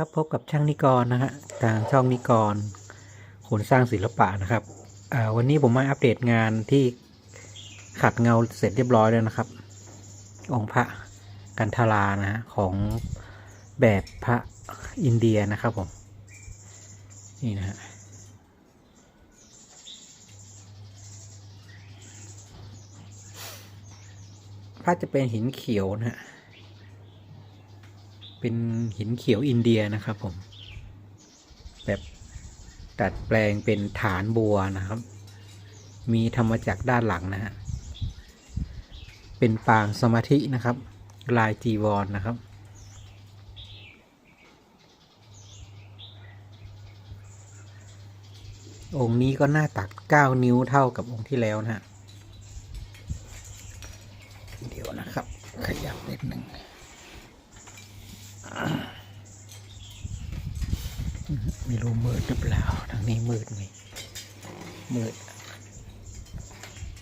ครับพบกับช่างนิกรนะฮะทางช่องนิกรคนสร้างศิลปะนะครับวันนี้ผมมาอัปเดตงานที่ขัดเงาเสร็จเรียบร้อยแล้วนะครับ องค์พระกันทารานะฮะของแบบพระอินเดียนะครับผมนี่นะฮะพระจะเป็นหินเขียวนะฮะ เป็นหินเขียวอินเดียนะครับผม แบบตัดแปลงเป็นฐานบัวนะครับ มีธรรมจักรด้านหลังนะฮะ เป็นปางสมาธินะครับ ลายจีวรนนะครับองค์นี้ก็หน้าตัก 9 นิ้วเท่ากับองค์ที่แล้วนะฮะ เดี๋ยวนะครับ ขยับนิดหนึ่ง ไม่รู้มืดหรือเปล่าทางนี้มืดไหมมืด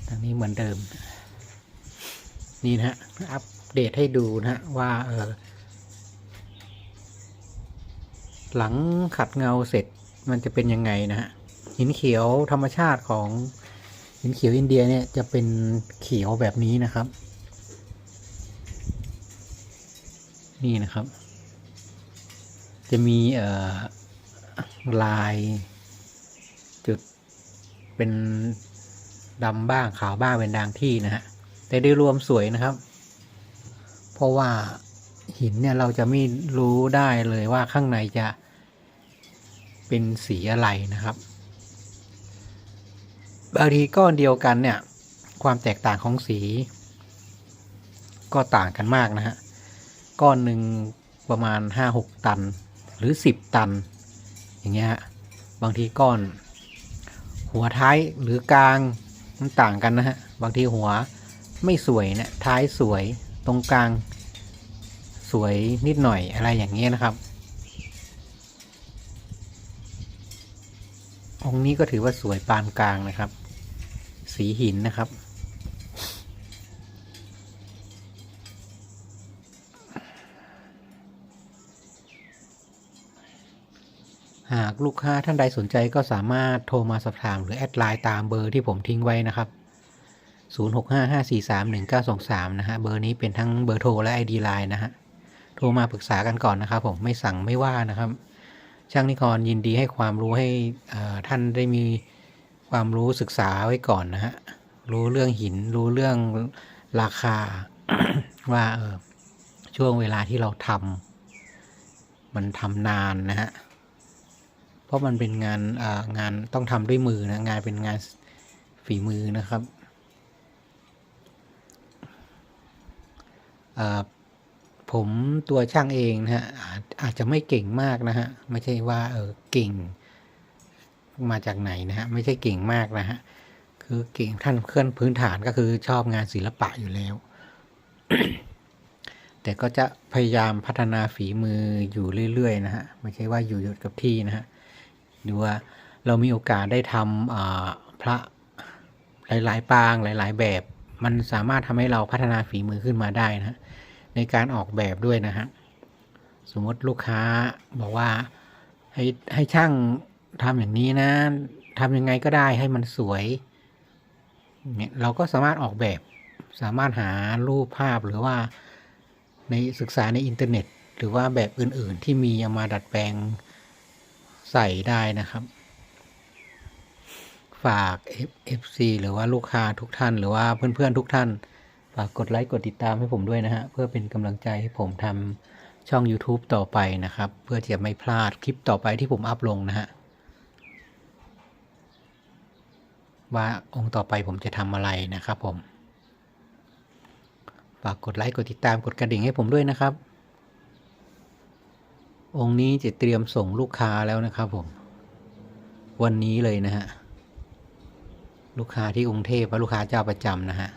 ทางนี้เหมือนเดิม นี่นะฮะอัปเดตให้ดูนะฮะว่าเออหลังขัดเงาเสร็จมันจะเป็นยังไงนะฮะหินเขียวธรรมชาติของหินเขียวอินเดียเนี่ยจะเป็นเขียวแบบนี้นะครับ นี่นะครับ จะมีเอ่อ ลาย จุดเป็นดำบ้างขาวบ้างเป็นดางที่นะฮะแต่โดยรวมสวยนะครับ เพราะว่าหินเนี่ยเราจะไม่รู้ได้เลยว่าข้างในจะเป็นสีอะไรนะครับบางทีก้อนเดียวกันเนี่ย ความแตกต่างของสี ก็ต่างกันมากนะฮะ ก้อนหนึ่งประมาณ 5-6 ตันหรือ 10 ตัน อย่างเงี้ยบางทีก้อน หัวท้ายหรือกลางมันต่างกันนะฮะบางทีหัวไม่สวยเนะี่ยท้ายสวยตรงกลาง สวยนิดหน่อยอะไรอย่างเงี้ยนะครับ องค์นี้ก็ถือว่าสวยปานกลางนะครับ สีหินนะครับ หากลูกค้าท่านใดสนใจก็สามารถโทรมาสอบถามหรือแอดไลน์ตามเบอร์ที่ผมทิ้งไว้นะครับ 0655431923 นะฮะ เบอร์นี้เป็นทั้งเบอร์โทรและ ID ไลน์นะฮะ โทรมาปรึกษากันก่อนนะครับผม ไม่สั่งไม่ว่านะครับ ช่างนิกรยินดีให้ความรู้ให้ท่านได้มีความรู้ศึกษาไว้ก่อนนะฮะ รู้เรื่องหิน รู้เรื่องราคาว่าเออช่วงเวลาที่เราทำมันทำนานนะฮะ เพราะมันเป็นงานงานต้องทำด้วยมือนะงานเป็นงานฝีมือนะครับผมตัวช่างเองนะฮะอาจอาจจะไม่เก่งมากนะฮะไม่ใช่ว่าเออเก่ง มาจากไหนนะฮะไม่ใช่เก่งมากนะฮะคือเก่งท่านเคลื่อนพื้นฐานก็คือชอบงานศิลปะอยู่แล้ว แต่ก็จะพยายามพัฒนาฝีมืออยู่เรื่อยๆนะฮะไม่ใช่ว่าอยู่หยุดกับที่นะฮะ ดูว่าเรามีโอกาสได้ทำพระหลาย ๆ ปางหลาย ๆ แบบ มันสามารถทำให้เราพัฒนาฝีมือขึ้นมาได้นะในการออกแบบด้วยนะฮะสมมติลูกค้าบอกว่าให้ให้ช่างทำอย่างนี้นะทำยังไงก็ได้ให้มันสวยเนี่ยเราก็สามารถออกแบบ สามารถหารูปภาพหรือว่าในศึกษาในอินเทอร์เน็ต หรือว่าแบบอื่น ๆ ที่มีเอามาดัดแปลง ใส่ได้นะครับ ฝาก FC หรือว่าลูกค้าทุกท่าน หรือว่าเพื่อนๆทุกท่าน ฝากกดไลค์กดติดตามให้ผมด้วยนะฮะ เพื่อเป็นกำลังใจให้ผมทำช่อง YouTube ต่อไปนะครับ เพื่อจะไม่พลาดคลิปต่อไปที่ผมอัพลงนะฮะว่าองค์ต่อไปผมจะทำอะไรนะครับผม ฝากกดไลค์กดติดตามกดกระดิ่งให้ผมด้วยนะครับ องค์นี้จะเตรียมส่งลูกค้าแล้วนะครับผม วันนี้เลยนะฮะ ลูกค้าที่กรุงเทพและลูกค้าเจ้าประจำนะฮะ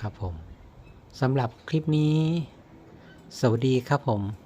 ครับผมสำหรับคลิปนี้ สวัสดีครับผม